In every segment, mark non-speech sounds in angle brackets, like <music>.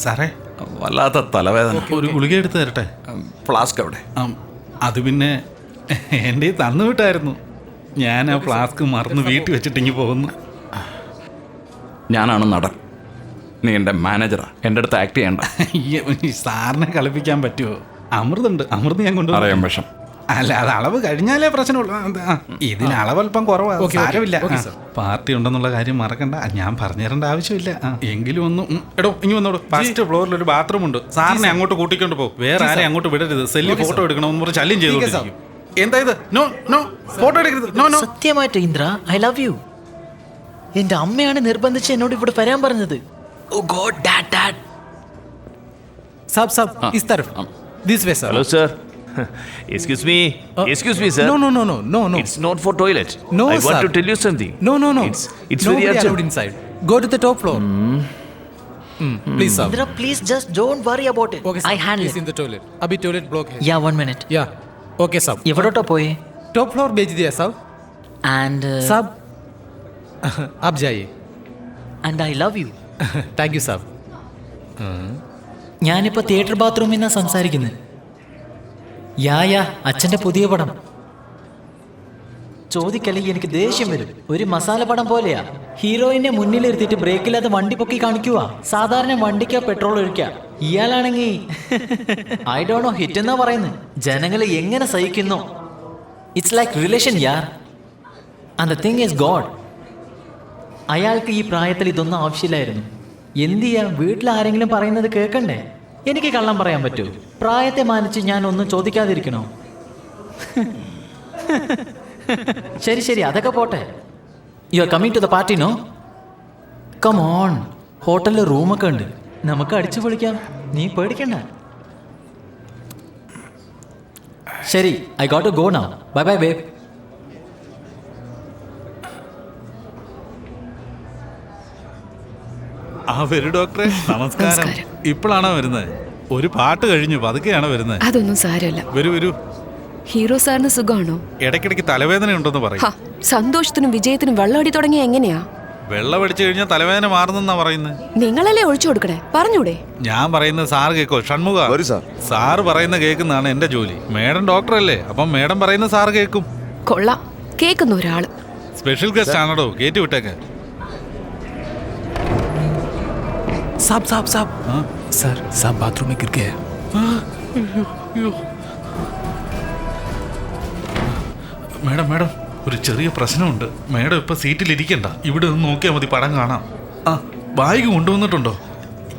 സാറേ? വല്ലാത്ത തലവേദന. ഒരു ഗുളിക എടുത്ത് തരട്ടെ? ഫ്ലാസ്ക് അവിടെ. ആ അത് പിന്നെ എന്റെ തന്നു വിട്ടായിരുന്നു. ഞാൻ ആ ഫ്ലാസ്ക് മറന്ന് വീട്ടിൽ വെച്ചിട്ടിങ്ങി പോകുന്നു. ഞാനാണ് നടൻ. നീ എന്റെ മാനേജറാ. എന്റെ അടുത്ത് ആക്ട് ചെയ്യണ്ട. സാറിനെ കളിപ്പിക്കാൻ പറ്റുമോ അമൃതുണ്ട്. അമൃത് ഞാൻ കൊണ്ടുപോകും അറിയാം വിഷം. അല്ല അത് അളവ് കഴിഞ്ഞാലേ പ്രശ്നമുള്ളൂ. ഇതിന് അളവല്പം കുറവാണ് സാരമില്ല. പാർട്ടി ഉണ്ടെന്നുള്ള കാര്യം മറക്കണ്ട. ഞാൻ പറഞ്ഞു തരേണ്ട ആവശ്യമില്ല എങ്കിലും ഒന്ന് എടോ ഇനി വന്നോളൂ. ഫസ്റ്റ് ഫ്ലോറിൽ ഒരു ബാത്റൂം ഉണ്ട്. സാറിനെ അങ്ങോട്ട് കൂട്ടിക്കൊണ്ട് പോകും വേറെ ആരെ അങ്ങോട്ട് വിടരുത്. സെല്ലി ഫോട്ടോ എടുക്കണമെന്ന് പറഞ്ഞ് ശല്യം ചെയ്തു എന്താ ഇത്? നോ നോ ഫോട്ടോ എടുക്കരുത്. No no. സത്യമായിട്ട് ഇന്ദ്ര ഐ ലവ് യു എന്റെ അമ്മയാണ് നിർബന്ധിച്ച് എന്നോട് ഇവിടെ വരാൻ പറഞ്ഞത്. ഓ ഗോഡ് ഡാഡ് ഡാഡ് സാബ് സാബ് is this way sir hello sir Excuse me. Excuse me, sir. no no no no no no It's not for toilet. No, I want sir. to tell you something. no no no It's, it's Nobody very allowed urgent. inside go to the top floor Hmm, please sir Indra please just don't worry about okay it I sir handle he's in the toilet अभी toilet block है yeah one minute yeah okay साहब എവിടോട്ടോ പോയി top floor भेज दिया साहब and साहब आप जाइए and I love you thank you साहब ഞാനിപ്പോ തിയേറ്റർ ബാത്റൂമിൽ നിന്നാ സംസാരിക്കുന്നത് യാ യാ അച്ഛന്റെ പുതിയ പടം. ചോദിക്കല്ലെങ്കിൽ എനിക്ക് ദേഷ്യം വരും. ഒരു മസാല പടം പോലെയാ. ഹീറോയിനെ മുന്നിലിരുത്തിയിട്ട് ബ്രേക്കില്ലാതെ വണ്ടി പൊക്കി കാണിക്കുക. സാധാരണ വണ്ടിക്കാ പെട്രോൾ ഒഴിക്കുക. ഇയാളാണെങ്കിൽ ഐ <laughs> ഡോ നോ ഹിറ്റ് എന്നാ പറയുന്നത് ജനങ്ങളെ എങ്ങനെ സഹിക്കുന്നു? It's like relation Yar and the thing is God അയാൾക്ക് ഈ പ്രായത്തിൽ ഇതൊന്നും ആവശ്യമില്ലായിരുന്നു. എന്തു വീട്ടിൽ ആരെങ്കിലും പറയുന്നത് കേൾക്കണ്ടേ? എനിക്ക് കള്ളം പറയാൻ പറ്റൂ. പ്രായത്തെ മാനിച്ച് ഞാൻ ഒന്നും ചോദിക്കാതിരിക്കണോ? ശരി ശരി അതൊക്കെ പോട്ടെ. You are coming to the party no come on ഹോട്ടലിൽ റൂമൊക്കെ ഉണ്ട്. നമുക്ക് അടിച്ചു പൊളിക്കാം. നീ പേടിക്കണ്ട. ശരി I got to go now bye bye babe ആ വരൂ ഡോക്ടറെ. നമസ്കാരം. ഇപ്പോഴാണോ വരുന്നത്? ഒരു പാട്ട് കഴിഞ്ഞു പതുക്കെയാണോ വരുന്നത്? അതൊന്നും സാരമില്ല. വരൂ വരൂ. ഹീറോ സാറിന് സുഖമാണോ? ഇടയ്ക്കിടയ്ക്ക് തലവേദന ഉണ്ടെന്ന് പറയും. ഹ, സന്തോഷത്തിനും വിജയത്തിനും വെള്ളമടി തുടങ്ങിയ എങ്ങനെയാ? വെള്ളം അടിച്ചു കഴിഞ്ഞാൽ തലവേദന മാറുന്നെന്നാ പറയുന്നത്. നിങ്ങളല്ലേ ഒഴിച്ചു കൊടുക്കണേ? പറഞ്ഞൂടെ. ഞാൻ പറയുന്നത് സാർ കേക്കോ ഷൺമുഖ. വരൂ സാർ. സാറ് പറയുന്ന കേൾക്കുന്നതാണ് എന്റെ ജോലി. മേഡം ഡോക്ടറല്ലേ അപ്പം മേഡം പറയുന്ന സാർ കേൾക്കും കൊള്ളാം. കേൾക്കുന്ന ഒരാൾ. സ്പെഷ്യൽ ഗസ്റ്റ് ആണോ കയറ്റി വിട്ടേക്ക്. साहब साहब साहब सर साहब बाथरूम में गिर गए हैं മേഡം മേഡം ഒരു ചെറിയ പ്രശ്നമുണ്ട് മേഡം ഇപ്പൊ സീറ്റിൽ ഇരിക്കണ്ട ഇവിടെ നിന്ന് നോക്കിയാൽ മതി പടം കാണാം ആ ബാഗ് കൊണ്ടുവന്നിട്ടുണ്ടോ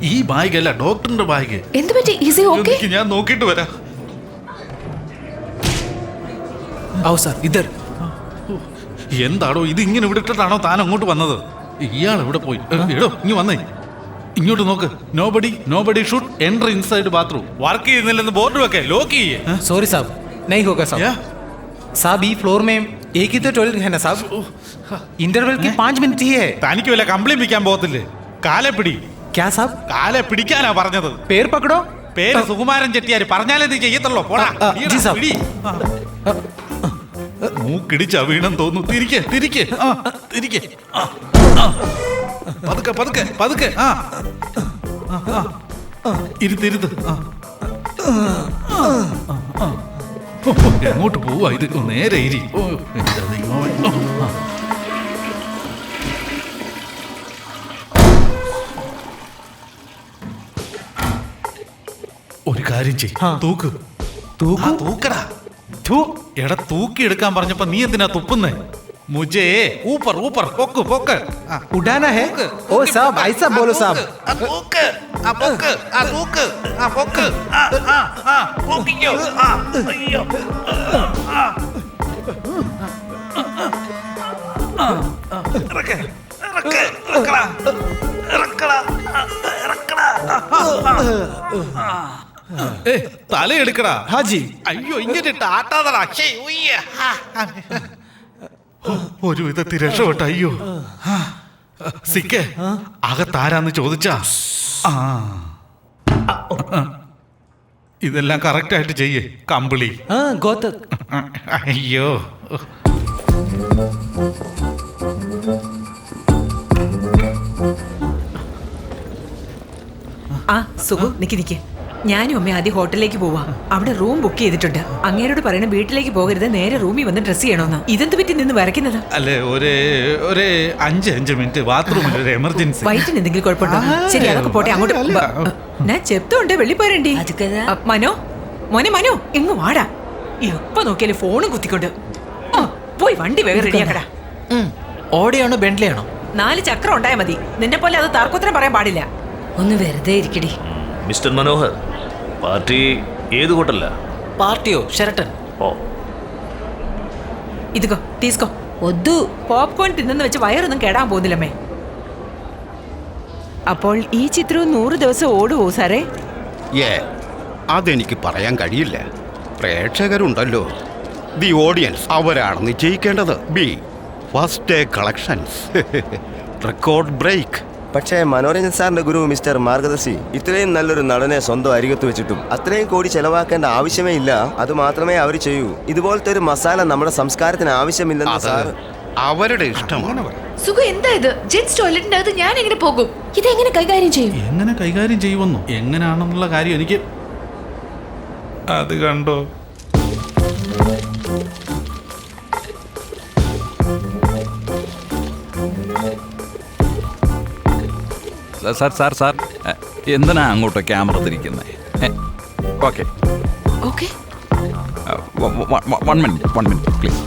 ഈ ബാഗ് അല്ല ഡോക്ടറിന്റെ ബാഗ് എന്ത് പറ്റി ഈസി ഓക്കെ എനിക്ക് ഞാൻ നോക്കിയിട്ട് വരാം आओ सर इधर എന്താടോ ഇത് ഇങ്ങനെ ഇവിടെ ഇട്ടിട്ടാണോ താൻ അങ്ങോട്ട് വന്നത് ഇയാൾ ഇവിടെ പോയി എ, എടോ ഇങ്ങ് വന്നേ ഇങ്ങോട്ട് നോക്ക് nobody nobody should enter inside bathroom work ചെയ്യുന്നില്ലെന്ന് ബോർഡ് വെക്കേ ലോക്ക് ചെയ്യേ सॉरी साहब नहीं होगा साहब या? साहब ई फ्लोर में एक ही तो टॉयलेट है ना साहब इंटरवल की पाँच मिनट ही है തനിക്ക് വല്ല കംപ്ലൈന്റ് പിടിക്കാൻ പോകത്തില്ലേ കാലെ പിടി क्या साहब കാലെ പിടിക്കാനാ പറഞ്ഞത് पैर पकड़ो പേര് സുകുമാരൻ ചെട്ടിയാര് പറഞ്ഞാലേ നീ ചെയ്യത്തുള്ളൂ പോടാ ആ, ആ, ഈടാ, ജി സാബ്. പിടി. ആ. മൂക്കിടിച്ച വീണം തോന്നുന്നു തിരിക്കെ തിരിക്കെ ആ, തിരിക്കെ ആ, ആ. പതുക്കെ പതുക്കെ പതുക്കെ. ആ. ഇരുത്ത് ഇരുത്ത് എങ്ങോട്ട് പോവാ. ഇത് നേരെ ഇരി. ഓ ദൈവമേ. ഒരു കാര്യം ചെയ് തൂക്ക്. തൂക്ക്? തൂക്കടാ. എടാ തൂക്കി എടുക്കാൻ പറഞ്ഞപ്പോ നീ എന്തിനാ തുപ്പുന്നേ? മുജേ ഊപ്പർ ഊപ്പർ പൊക്ക് പൊക്ക് ആ, उठाना है ओ साहब ऐसा बोलो साहब ആ, തൂക്ക് ആ, പൊക്ക് ആ, തൂക്ക് ആ, പൊക്ക് ആ, ആ, ആ, പൊക്കിക്കോ. ആ, അയ്യോ. ആ, ആ, ആ, ഇറക്ക്, ഇറക്ക്, ഇറക്കടാ, ഇറക്കടാ, ആ, ഇറക്കടാ. ആ, ആ, ആ. ഏ, തലയെടുക്കടാ हाँ जी അയ്യോ ഇങ്ങനെ ഇട്ട് ഒരു വിധത്തിൽ രക്ഷപ്പെട്ട. അയ്യോ. സിക്കേ അകത്താരാന്ന് ചോദിച്ചാ? ഇതെല്ലാം കറക്റ്റ് ആയിട്ട് ചെയ്യേ കമ്പിളി. അയ്യോ. ആ സുഖം നിക്കി നിക്കേ. ഞാനും അമ്മ ആദ്യം ഹോട്ടലിലേക്ക് പോവാ. അവിടെ റൂം ബുക്ക് ചെയ്തിട്ടുണ്ട്. അങ്ങേരോട് പറയണം വീട്ടിലേക്ക് പോകരുത് നേരെ റൂമിൽ വന്ന് ഡ്രസ് ചെയ്യണമെന്ന് ഇതെന്ത് പറ്റി നിന്ന് വരയ്ക്കുന്നത്? അല്ലേ ഒരു ഒരു അഞ്ച് അഞ്ച് മിനിറ്റ് ബാത്റൂമിൽ ഒരു എമർജൻസി വയറ്റിന് എന്തെങ്കിലും കുഴപ്പമുണ്ടോ? ശരി അതൊക്കെ പോട്ടെ അങ്ങോട്ട് ഞാൻ ബ- ഞാൻ പോരണ്ടി. വെള്ളിപ്പോരണ്ടി മനോ മോനെ മനോ ഇങ്ങ് വാടാ. എപ്പോ നോക്കിയാലും ഫോണും കുത്തിക്കൊണ്ട്. പോയി വണ്ടി വേഗം റെഡിയാക്കടാ ഓടിയാണോ ബെൻഡ്ലിയാണോ നാല് ചക്രം ഉണ്ടായാൽ മതി. നിന്നെ പോലെ അത് തർക്കത്തിനും പറയാൻ പാടില്ല. ഒന്ന് വെറുതെ ഇരിക്കടി. മിസ്റ്റർ മനോഹർ പാർട്ടി ഏത് കൂട്ടല്ല? പാർട്ടിയോ? ഷെരട്ടൻ ഓ. ഇതുകോ തീസ്കോ ഒതു പോപ്കോൺ തിന്നെന്ന് വെച്ച് വയറൊന്നും കേടാൻ പോകുന്നില്ലമ്മേ. അപ്പോൾ ഈ ചിത്രവും നൂറ് ദിവസം ഓടുവോ സാറേ? ഏ അതെനിക്ക് പറയാൻ കഴിയില്ല. പ്രേക്ഷകരുണ്ടല്ലോ. ദി ഓഡിയൻസ് അവരാണ് നിശ്ചയിക്കേണ്ടത് be first day collections record break പക്ഷേ മനോരഞ്ജൻ സാറിന്റെ ഗുരു മിസ്റ്റർ മാർഗദർശി ഇത്രയും നല്ലൊരു നടനെ സ്വന്തം അരികത്ത് വെച്ചിട്ടും അത്രയും കോടി ചെലവാക്കേണ്ട ആവശ്യമേ ഇല്ല. അത് മാത്രമേ അവർ ചെയ്യൂ. ഇതുപോലത്തെ ഒരു മസാല നമ്മുടെ സംസ്കാരത്തിന് ആവശ്യമില്ലെന്ന് സാർ അവരുടെ ഇഷ്ടമാണ്. സുഖം എന്താ ഇത്? ജെന്റ്സ് ടോയ്ലറ്റിന്റെ അകത്ത് ഞാൻ എങ്ങനെ പോകും. ഇത് എങ്ങനെ കൈകാര്യം ചെയ്യും? എങ്ങനെ കൈകാര്യം ചെയ്യുമെന്നോ? എങ്ങനെയാണെന്നുള്ള കാര്യം എനിക്ക് അത് കണ്ടോ? സാർ സാർ സാർ എന്തിനാ അങ്ങോട്ട് camera തിരിക്കുന്നത് okay. Okay. One minute one minute please.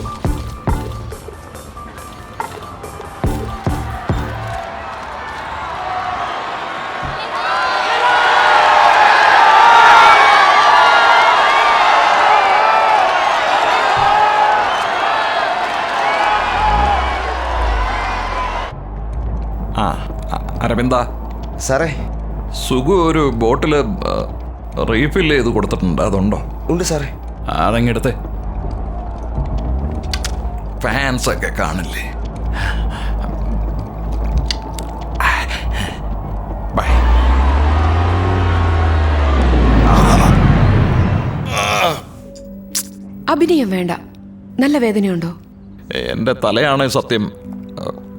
Aravinda. സാറേ. സുഖു ഒരു ബോട്ടിൽ റീഫിൽ ചെയ്ത് കൊടുത്തിട്ടുണ്ട്. അതുണ്ടോ? ഉണ്ട് സാറേ. അതങ്ങെടുത്ത്. ഫാൻസ് ഒക്കെ കാണില്ലേ? ബൈ. അഭിനയം വേണ്ട. നല്ല വേദനയുണ്ടോ? എന്റെ തലയാണ് സത്യം.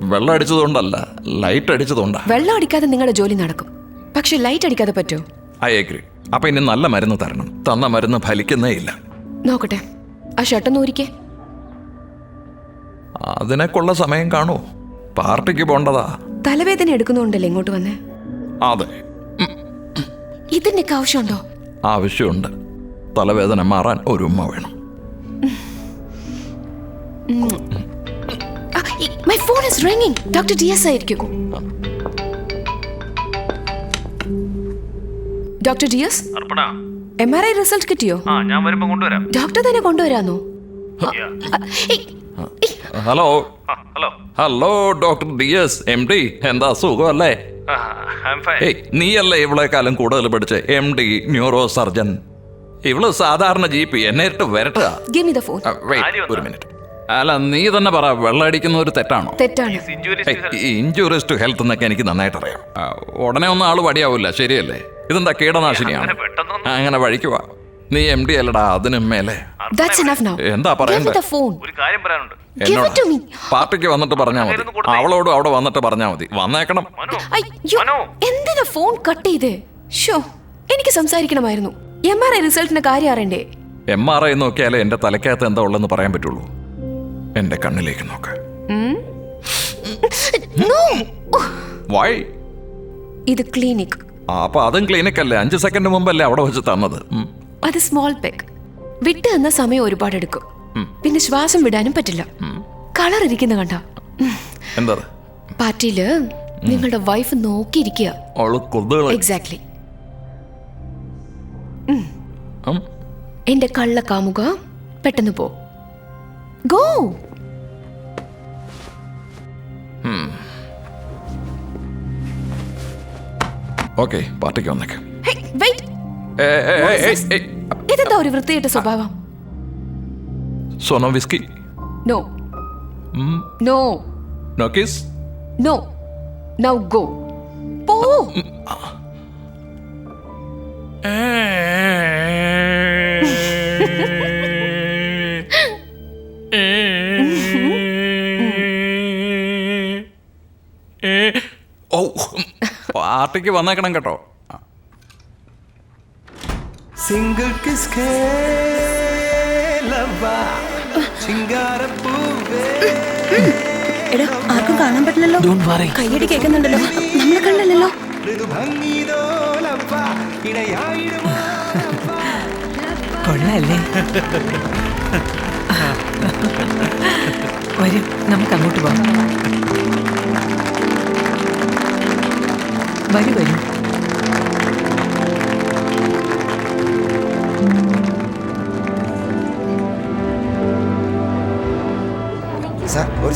വെള്ളം അടിച്ചതുകൊണ്ടല്ല ലൈറ്റ് അടിച്ചതുകൊണ്ടാ. വെള്ളം അടിക്കാതെ നിങ്ങളുടെ ജോലി നടക്കും. പക്ഷെ ലൈറ്റ് അടിക്കാതെ പറ്റോ? ഐ അഗ്രി അപ്പൊ ഇനി നല്ല മരുന്ന് തരണം. തന്ന മരുന്ന് ഫലിക്കുന്നേ ഇല്ല. നോക്കട്ടെ. ആ ഷർട്ടൊന്ന് ഊരിക്കേ. അതിനൊക്കെയുള്ള സമയം കാണൂ. പാർട്ടിക്ക് പോണ്ടതാ. തലവേദന എടുക്കുന്നുണ്ടല്ലേ ഇങ്ങോട്ട് വന്നേ? അതെ. ഇതിന്റെ ആവശ്യമുണ്ടോ? ആവശ്യമുണ്ട്. തലവേദന മാറാൻ ഒരു ഉമ്മ വേണം. My phone is ringing doctor D S ആയിരിക്കും doctor D S M R I result കിട്ടിയോ? ഞാൻ വരുമ്പോ കൊണ്ടുവരാം. ഡോക്ടർ തന്നെ കൊണ്ടുവരാന്നോ? Hello. Hello. Hello doctor D S M D എന്താ സുഖമല്ലേ? നീയല്ലേ ഇവളെക്കാലം കൂടുതൽ പഠിച്ച? എം ഡി ന്യൂറോ സർജൻ ഇവൾ സാധാരണ ജി പി എന്നെ ഇട്ട് വരട്ടുക. ഗിവ് മി ദ ഫോൺ ആ, wait, ഒരു മിനിറ്റ് അല്ല നീ തന്നെ പറ വെള്ളമടിക്കുന്ന ഒരു തെറ്റാണോ? തെറ്റാണ്. ഇഞ്ചുറീസ് ടു ഹെൽത്ത് എന്നൊക്കെ എനിക്ക് നന്നായിട്ട് അറിയാം. ആ, ഉടനെ ഒന്നും ആൾ വടിയാവില്ല ശരിയല്ലേ? ഇതെന്താ കീടനാശിനിയാണ്? അങ്ങനെ വഴിക്കുവാ നീ എം ഡി അല്ലടാ അതിനും മേലെ. ദാറ്റ്സ് എനഫ് നൗ എന്താ പറയണ്ടേ? ദ ഫോൺ ഒരു കാര്യം പറയാനുണ്ട്. Give it to me. പാർട്ടിക്ക് വന്നിട്ട് പറഞ്ഞാ മതി. അവളോട് അവിടെ വന്നിട്ട് പറഞ്ഞാ മതി. വന്നേക്കണം. അയ്യോ എന്തിനാ ഫോൺ കട്ട് ചെയ്തേ? ഷോ എനിക്ക് സംസാരിക്കണമായിരുന്നു. എം ആർ ഐ റിസൾട്ടിന്റെ കാര്യം അറിയണ്ടേ? എം ആർ ഐ നോക്കിയാലേ എന്റെ തലക്കകത്ത് എന്താ ഉള്ളെന്ന് പറയാൻ പറ്റുള്ളൂ. എന്റെ കണ്ണിലേക്ക് നോക്ക്. വൈ ഇത് ക്ലിനിക്. അപ്പൊ അതും ക്ലിനിക് അല്ലേ? അഞ്ച് സെക്കൻഡ് മുമ്പല്ലേ അവിടെ വെച്ച് തന്നത്. അത് സ്മോൾ പെക്ക് വിട്ട് തന്ന സമയം ഒരുപാട് എടുക്കും. പിന്നെ ശ്വാസം വിടാനും പറ്റില്ല. കളർ ഇരിക്കുന്ന കണ്ട. എന്താ പാർട്ടിയിൽ നിങ്ങളുടെ വൈഫ് നോക്കിയിരിക്കുക. എക്സാക്ട്ലി. എന്റെ കള്ള കാമുക പെട്ടെന്ന് പോ. ഗോ ഓക്കെ പാർട്ടിക്ക് വന്നേക്കാം. ഏ, ഏ, ഏ, ഏ, ഏ, ഇതെന്താ ഒരു വൃത്തികെട്ട സ്വഭാവം? So no whisky? No no no kiss no now go പോ. ഓ പാർട്ടിക്ക് വന്നേക്കണം കേട്ടോ. സിംഗിൾ കിസ് എടാ ആർക്കും കാണാൻ പറ്റില്ലല്ലോ. കയ്യടി കേൾക്കുന്നുണ്ടല്ലോ. നമ്മളെ കണ്ടല്ലോ. കൊള്ളല്ലേ? <laughs> വരും നമുക്ക് അങ്ങോട്ട് പോവാം വരൂ വരൂ സാർ ഒരു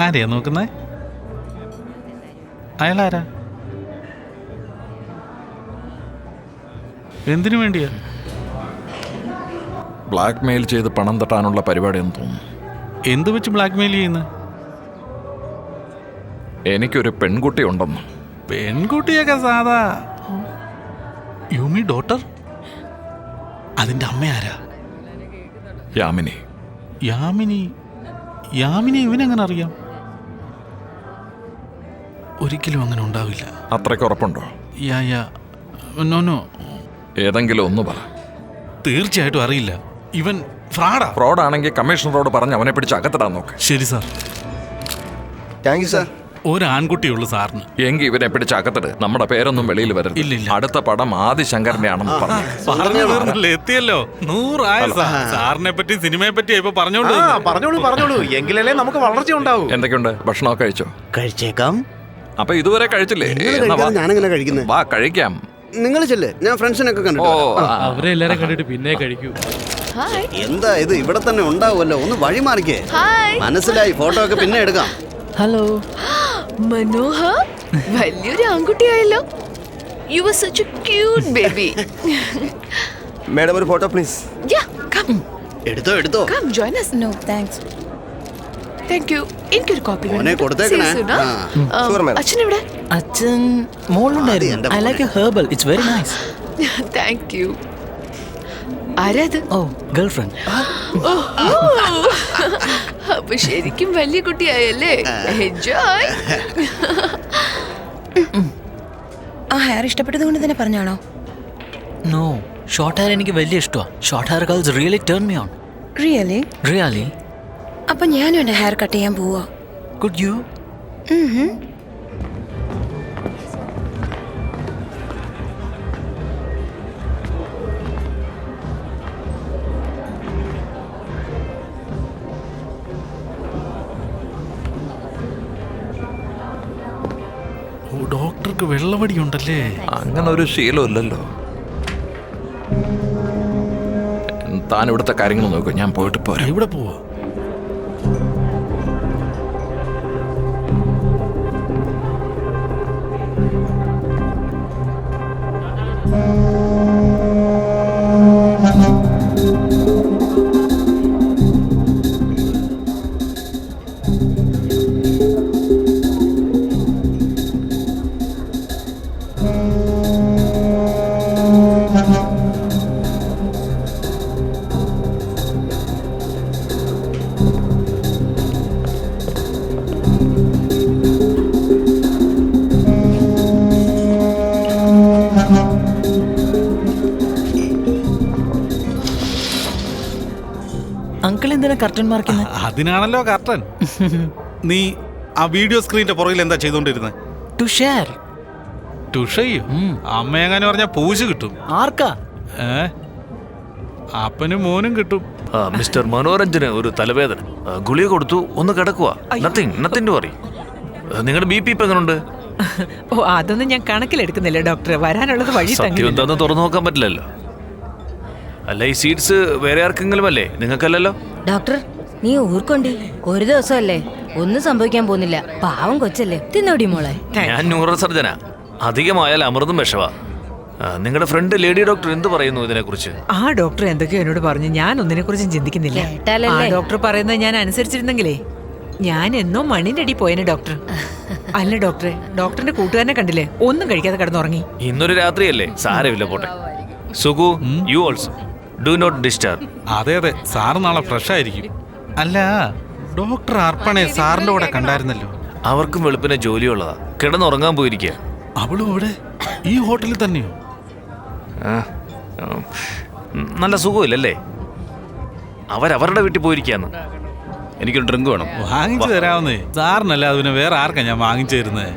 ആരെയാ നോക്കുന്നേ? അയാളാരാ? എന്തിനു വേണ്ടിയാ? ബ്ലാക്ക് മെയിൽ ചെയ്ത് പണം തട്ടാനുള്ള പരിപാടിയെന്ന് തോന്നുന്നു. എന്ത് വെച്ച് ബ്ലാക്ക് മെയിൽ ചെയ്യുന്ന? എനിക്കൊരു പെൺകുട്ടി ഉണ്ടെന്ന്. പെൺകുട്ടിയൊക്കെ സാധാ. യുമി ഡോട്ടർ അതിന്റെ അമ്മ ആരാ? യാമിനി. യാമിനി. യാമിനി ഇവനെങ്ങനെ അറിയാം? ഒരിക്കലും അങ്ങനെ ഉണ്ടാവില്ല. അത്രയ്ക്ക് ഉറപ്പുണ്ടോ? Yeah yeah. No no. ഏതെങ്കിലും ഒന്ന് പറ. തീർച്ചയായിട്ടും അറിയില്ല. ഇവൻ ഫ്രാഡാ. ഫ്രോഡാണെങ്കിൽ കമ്മീഷണറോട് പറഞ്ഞ് അവനെ പിടിച്ച് അകത്തിടാൻ നോക്ക്. ശരി സാർ. Thank you sir. ഒരു ആൺകുട്ടിയുള്ളൂ സാറിന്. എങ്കിൽ ഇവനെ പിടിച്ച് അകത്തിട്. നമ്മുടെ പേരൊന്നും വെളിയിൽ വരരുത്. ഇല്ല. അടുത്ത പടം ആദിശങ്കറിന്റെ ആണെന്ന് പറഞ്ഞു. പറഞ്ഞു തീർന്നില്ലേ? എത്തിയല്ലോ. നൂറായ സാർ. സാറിനെ പറ്റി സിനിമയെ പറ്റി ഇപ്പൊ പറഞ്ഞോണ്ട് ആ പറഞ്ഞോളൂ പറഞ്ഞോളൂ. എങ്കിലല്ലേ നമുക്ക് വളർച്ച ഉണ്ടാവൂ. എന്തൊക്കെയുണ്ട്? ഭക്ഷണമൊക്കെ കഴിച്ചോ? കഴിച്ചേക്കാം. അപ്പൊ ഇതുവരെ കഴിച്ചില്ലേ? എന്നാ വാ. ഞാനെങ്ങനെ കഴിക്കുന്നത് വാ കഴിക്കാം. നിങ്ങൾ ചെല്ലേ. ഞാൻ ഫ്രണ്ട്സിനൊക്കെ ഓ കണ്ടിട്ട് ആ. അവരെ എല്ലാരും കണ്ടിട്ട് പിന്നെ കഴിക്കൂ. ഹായ്. എന്താ ഇത്? ഇവിടെ തന്നെ ഉണ്ടാവുമല്ലോ. ഒന്ന് വഴി മാറിക്കേ. ഹായ്. മനസ്സിലായി. ഫോട്ടോ ഒക്കെ പിന്നെ എടുക്കാം. ഹലോ. മനോഹർ വലിയൊരു ആൺകുട്ടിയായല്ലോ. You are such a cute baby madam ഒരു ഫോട്ടോ പ്ലീസ് യാ കം എടുത്തോ എടുത്തോ. Come join us no thanks thank you എനിക്കൊരു കോപ്പി മോനെ കൊടുത്തേക്കണേ. ആ. Sure, madam. അച്ഛൻ എവിടെ അച്ഛൻ മോളുണ്ടായിരുന്നു എന്റെ I like herbal it's very nice thank you ആരാ അത് ഓ ഗേൾ ഫ്രണ്ട് അപ്പൊ ശരിക്കും വലിയ കുട്ടിയായല്ലേ? എൻജോയ് ആ ഹെയർ ഇഷ്ടപ്പെട്ടത് കൊണ്ട് തന്നെ പറഞ്ഞാണോ? നോ ഷോർട്ട് ഹെയർ എനിക്ക് വലിയ ഇഷ്ടമാണ് short hair girls really turn me on really really അപ്പൊ ഞാനും എന്റെ ഹെയർ കട്ട് ചെയ്യാൻ പോവാ. ഗുഡ് യു ഓ ഡോക്ടർക്ക് വെള്ളവടി ഉണ്ടല്ലേ അങ്ങനെ ഒരു ശീലമില്ലല്ലോ. താൻ ഇവിടുത്തെ കാര്യങ്ങൾ നോക്കൂ ഞാൻ പോയിട്ട് പോരാ. എവിടെ പോവാ? കർട്ടൻ മാർക്കുന്നത് അതിനാണല്ലോ കർട്ടൻ നീ ആ വീഡിയോ സ്ക്രീനിന്റെ പുറകിൽ എന്താ ചെയ്തോണ്ടിരുന്നത് ടു ഷെയർ ടു ഷെയ്യും അമ്മ എങ്ങനെ പറഞ്ഞാ പൂച കിട്ടും. ആർക്കാ? ഏ? അപ്പനും മോനും കിട്ടും. മിസ്റ്റർ മനോരഞ്ജന് ഒരു തലവേദന. ഗുളിക കൊടുത്തു ഒന്ന് കിടക്കുക നത്തിങ് നത്തിങ് ടു വറി നിങ്ങളുടെ ബി പി ഇപ്പൊ എങ്ങനെയുണ്ട് ഓ അതൊന്നും ഞാൻ കണക്കിലെടുക്കുന്നില്ല ഡോക്ടറെ വരാനുള്ളത് വഴി സത്യം തന്നെ തുറന്നു നോക്കാൻ പറ്റില്ലല്ലോ. അല്ല ഈ സീറ്റ്സ് വേറെ ആർക്കെങ്കിലും അല്ലേ? നിങ്ങൾക്കല്ലല്ലോ? ഡോക്ടർ നീ ഊർക്കൊണ്ടി. ഒരു ദിവസമല്ലേ ഒന്നും സംഭവിക്കാൻ പോകുന്നില്ല. പാവം കൊച്ചല്ലേ. തിന്നോടി മോളെ. ഞാൻ ന്യൂറോ സർജനാ അധികമായാൽ അമൃതും വിഷവാ. നിങ്ങളുടെ ഫ്രണ്ട് ലേഡി ഡോക്ടർ എന്ത് പറയുന്നു ഇതിനെക്കുറിച്ച്? ആ ഡോക്ടർ എന്തൊക്കെയോ എന്നോട് പറഞ്ഞു. ഞാൻ ഒന്നിനെ കുറിച്ചും ചിന്തിക്കുന്നില്ല ആ ഡോക്ടർ പറയുന്നത് ഞാൻ അനുസരിച്ചിരുന്നെങ്കിലേ ഞാൻ എന്നോ മണ്ണിന്റെ അടി പോയനെ ഡോക്ടർ അല്ല ഡോക്ടറെ ഡോക്ടറിന്റെ കൂട്ടുകാരനെ കണ്ടില്ലേ? ഒന്നും കഴിക്കാതെ കിടന്നുറങ്ങി. ഇന്നൊരു രാത്രിയല്ലേ? സാരമില്ല പോട്ടെ. Sugu you also do not disturb അതെ അതെ. സാർ നാളെ ഫ്രഷ് ആയിരിക്കും. അല്ല ഡോക്ടർ അർപ്പണെ സാറിന്റെ കൂടെ കണ്ടായിരുന്നല്ലോ. അവർക്കും വെളുപ്പിനെ ജോലിയുള്ളതാ. കിടന്നുറങ്ങാൻ പോയിരിക്കുക അവളും അവിടെ ഈ ഹോട്ടലിൽ തന്നെയോ? ആ, ഉം, നല്ല സുഖമില്ലല്ലേ? അവരവരുടെ വീട്ടിൽ പോയിരിക്കാന്ന്. എനിക്കൊരു ഡ്രിങ്ക് വേണം. വാങ്ങിച്ചു തരാവുന്നേ. സാറിനല്ല അതിന് വേറെ ആർക്കാ ഞാൻ വാങ്ങിച്ചു തരുന്നത്